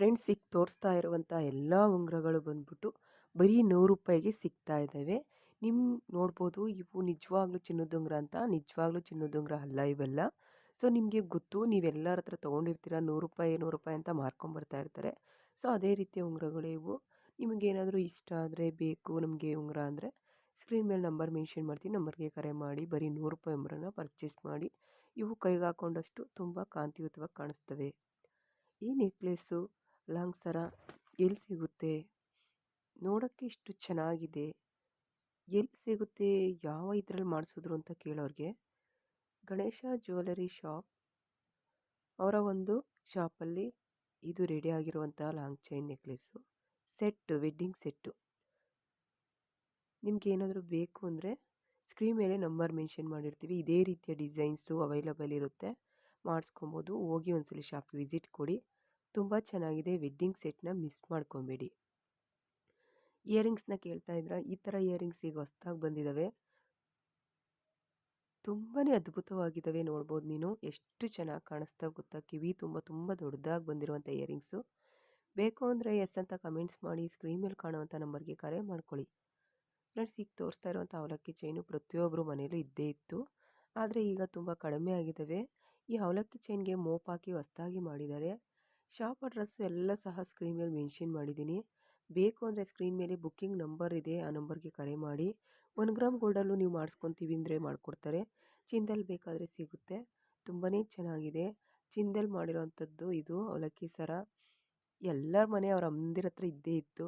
Friends ಈಗ ತೋರಿಸ್ತಾ ಇರುವಂಥ ಎಲ್ಲ ಉಂಗುರಗಳು ಬಂದ್ಬಿಟ್ಟು ಬರೀ ನೂರು ರೂಪಾಯಿಗೆ ಸಿಗ್ತಾ ಇದ್ದಾವೆ ನಿಮ್ಮ ನೋಡ್ಬೋದು ಇವು ನಿಜವಾಗ್ಲೂ ಚಿನ್ನದ ಉಂಗುರ ಅಂತ, ನಿಜವಾಗ್ಲೂ ಚಿನ್ನದ ಉಂಗುರ ಅಲ್ಲ ಇವೆಲ್ಲ. ಸೊ, ನಿಮಗೆ ಗೊತ್ತು ನೀವೆಲ್ಲರ ಹತ್ರ ತೊಗೊಂಡಿರ್ತೀರ, ನೂರು ರೂಪಾಯಿ ನೂರು ರೂಪಾಯಿ ಅಂತ ಮಾರ್ಕೊಂಬರ್ತಾ ಇರ್ತಾರೆ. ಸೊ, ಅದೇ ರೀತಿಯ ಉಂಗುರಗಳು ಇವು. ನಿಮಗೇನಾದರೂ ಇಷ್ಟ ಆದರೆ ಬೇಕು ನಮಗೆ ಉಂಗುರ ಅಂದರೆ, ಸ್ಕ್ರೀನ್ ಮೇಲೆ ನಂಬರ್ ಮೆನ್ಷನ್ ಮಾಡ್ತೀನಿ, ನಂಬರ್ಗೆ ಕರೆ ಮಾಡಿ, ಬರೀ ನೂರು ರೂಪಾಯಿ ಉಂಗುರನ ಪರ್ಚೇಸ್ ಮಾಡಿ. ಇವು ಕೈಗೆ ಹಾಕೊಂಡಷ್ಟು ತುಂಬ ಕಾಂತಿಯುತವಾಗಿ ಕಾಣಿಸ್ತವೆ. ಈ ನೆಕ್ಲೆಸ್ಸು ಲಾಂಗ್ ಸರ ಎಲ್ಲಿ ಸಿಗುತ್ತೆ? ನೋಡೋಕ್ಕೆ ಇಷ್ಟು ಚೆನ್ನಾಗಿದೆ. ಎಲ್ಲಿ ಸಿಗುತ್ತೆ? ಯಾವ ಇದರಲ್ಲಿ ಮಾಡಿಸಿದ್ರು ಅಂತ ಕೇಳೋರಿಗೆ ಗಣೇಶ ಜ್ಯುವೆಲರಿ ಶಾಪ್. ಅವರ ಒಂದು ಶಾಪಲ್ಲಿ ಇದು ರೆಡಿ ಆಗಿರುವಂಥ long chain necklace. Set, wedding set. ನಿಮ್ಗೆ ಏನಾದರೂ ಬೇಕು ಅಂದರೆ ಸ್ಕ್ರೀನ್ ಮೇಲೆ ನಂಬರ್ ಮೆನ್ಷನ್ ಮಾಡಿರ್ತೀವಿ. ಇದೇ ರೀತಿಯ ಡಿಸೈನ್ಸು ಅವೈಲಬಲ್ ಇರುತ್ತೆ. ಮಾಡಿಸ್ಕೊಬೋದು. ಹೋಗಿ ಒಂದ್ಸಲಿ ಶಾಪ್ ವಿಸಿಟ್ ಕೊಡಿ. ತುಂಬ ಚೆನ್ನಾಗಿದೆ ವೆಡ್ಡಿಂಗ್ ಸೆಟ್ನ ಮಿಸ್ ಮಾಡ್ಕೊಬೇಡಿ. ಇಯರಿಂಗ್ಸ್ನ ಕೇಳ್ತಾ ಇದ್ರೆ, ಈ ಥರ ಇಯರಿಂಗ್ಸ್ ಈಗ ಹೊಸ್ದಾಗಿ ಬಂದಿದ್ದಾವೆ ತುಂಬಾ ಅದ್ಭುತವಾಗಿದ್ದಾವೆ ನೋಡ್ಬೋದು ನೀನು. ಎಷ್ಟು ಚೆನ್ನಾಗಿ ಕಾಣಿಸ್ತಾ ಗೊತ್ತಾ? ಕಿವಿ ತುಂಬ ತುಂಬ ದೊಡ್ಡದಾಗಿ ಬಂದಿರುವಂಥ ಇಯರಿಂಗ್ಸು. ಬೇಕು ಅಂದರೆ ಎಸ್ ಅಂತ ಕಮೆಂಟ್ಸ್ ಮಾಡಿ, ಸ್ಕ್ರೀನ್ ಮೇಲೆ ಕಾಣುವಂಥ ನಂಬರ್ಗೆ ಕರೆ ಮಾಡ್ಕೊಳ್ಳಿ. ಫ್ರೆಂಡ್ಸ್, ಈಗ ತೋರಿಸ್ತಾ ಇರುವಂಥ ಅವಲಕ್ಕಿ ಚೈನು ಪ್ರತಿಯೊಬ್ಬರು ಮನೆಯಲ್ಲೂ ಇದ್ದೇ ಇತ್ತು. ಆದರೆ ಈಗ ತುಂಬ ಕಡಿಮೆ ಆಗಿದ್ದಾವೆ ಈ ಅವಲಕ್ಕಿ ಚೈನ್ಗೆ ಮೋಪ್ ಹಾಕಿ ಹೊಸ್ದಾಗಿ ಮಾಡಿದ್ದಾರೆ. ಶಾಪ್ ಅಡ್ರೆಸ್ಸು ಎಲ್ಲ ಸಹ ಸ್ಕ್ರೀನ್ ಮೇಲೆ ಮೆನ್ಷನ್ ಮಾಡಿದ್ದೀನಿ. ಬೇಕು ಅಂದರೆ ಸ್ಕ್ರೀನ್ ಮೇಲೆ ಬುಕ್ಕಿಂಗ್ ನಂಬರ್ ಇದೆ, ಆ ನಂಬರ್ಗೆ ಕರೆ ಮಾಡಿ. ಒನ್ ಗ್ರಾಮ್ ಗೋಲ್ಡಲ್ಲೂ ನೀವು ಮಾಡಿಸ್ಕೊತೀವಿ ಅಂದರೆ ಮಾಡಿಕೊಡ್ತಾರೆ. ಚಿಂದಲ್ ಬೇಕಾದರೆ ಸಿಗುತ್ತೆ. ತುಂಬಾ ಚೆನ್ನಾಗಿದೆ. ಚಿಂದಲ್ ಮಾಡಿರೋವಂಥದ್ದು ಇದು, ಅವಲಕ್ಕಿ ಸರ. ಎಲ್ಲರ ಮನೆ ಅವ್ರ ಅಮ್ಮಂದಿರ ಹತ್ರ ಇದ್ದೇ ಇತ್ತು.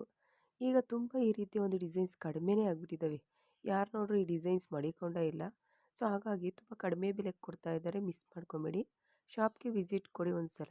ಈಗ ತುಂಬ ಈ ರೀತಿಯ ಒಂದು ಡಿಸೈನ್ಸ್ ಕಡಿಮೆನೇ ಆಗಿಬಿಟ್ಟಿದ್ದಾವೆ ಯಾರು ನೋಡ್ರಿ ಈ ಡಿಸೈನ್ಸ್ ಮಾಡಿಕೊಂಡೇ ಇಲ್ಲ. ಸೊ ಹಾಗಾಗಿ ತುಂಬ ಕಡಿಮೆ ಬೆಲೆಗೆ ಕೊಡ್ತಾ ಇದ್ದಾರೆ. ಮಿಸ್ ಮಾಡ್ಕೊಬೇಡಿ. ಶಾಪ್ಗೆ ವಿಸಿಟ್ ಕೊಡಿ ಒಂದು ಸಲ